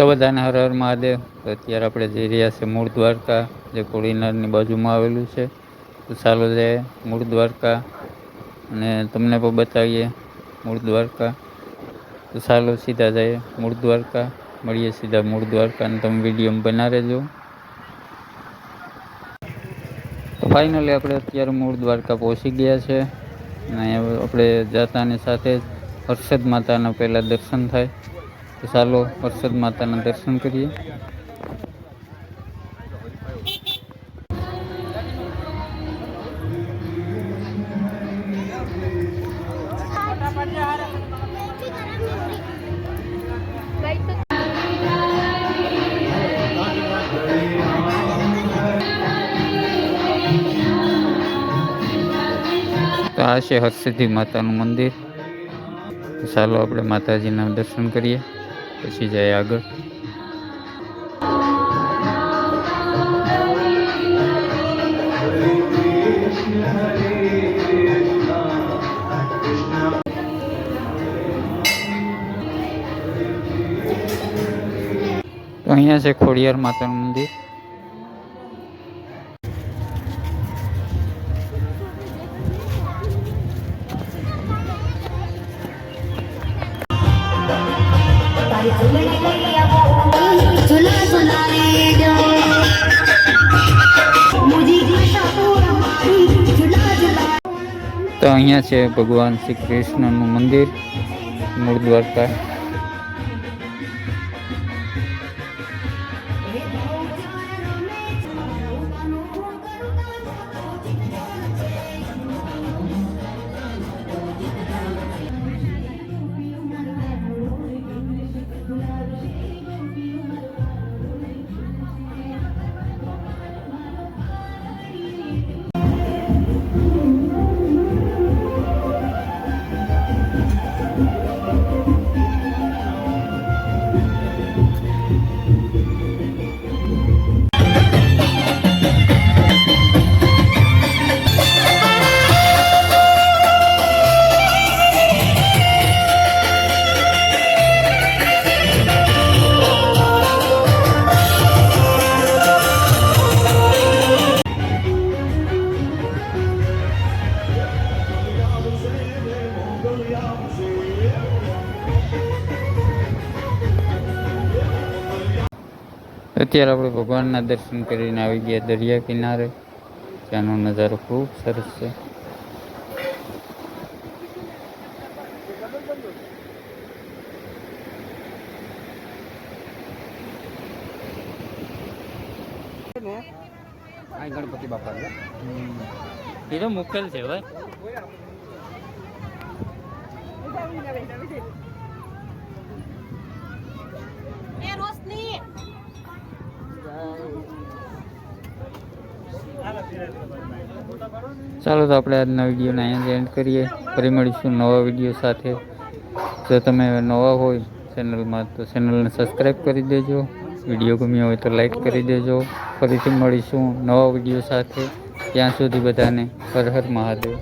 તો બધાને હર હર મહાદેવ. તો અત્યારે આપણે જઈ રહ્યા છે મૂળ દ્વારકા, જે કોડીનારની બાજુમાં આવેલું છે. તો ચાલો જાય મૂળ દ્વારકા અને તમને પણ બતાવીએ મૂળ દ્વારકા. તો ચાલો સીધા જઈએ મૂળ દ્વારકા. મળીએ સીધા મૂળ દ્વારકા અને તમે વિડીયોમાં બના રહેજો. તો ફાઇનલી આપણે અત્યારે મૂળ દ્વારકા પહોંચી ગયા છે. અને આપણે જાતાની સાથે જ હર્ષદ માતાના પહેલાં દર્શન થાય. તો ચાલો હર્ષદ માતાના દર્શન કરીએ. તો આ છે હરસિદ્ધિ માતાનું મંદિર. ચાલો આપણે માતાજીના દર્શન કરીએ. પછી જાય આગળ. અહીંયા છે ખોડિયાર માતાનું મંદિર. તો અહીંયા છે ભગવાન શ્રી કૃષ્ણનું મંદિર મૂળ દ્વારકા. અત્યારે આપણે ભગવાનના દર્શન કરીને આવી ગયા દરિયા કિનારે. ત્યાંનો નજારો ખૂબ સરસ છે. ગણપતિ બાપા એ તો મુકેલ છે ભાઈ. ચાલો તો આપણે આજના વિડીયોને અહીંયા એન્ડ કરીએ. ફરી મળીશું નવા વીડિયો સાથે. જો તમે નવા હોય ચેનલમાં, તો ચેનલને સબસ્ક્રાઈબ કરી દેજો. વીડિયો ગમ્યો હોય તો લાઈક કરી દેજો. ફરીથી મળીશું નવા વીડિયો સાથે. ત્યાં સુધી બધાને હર હર મહાદેવ.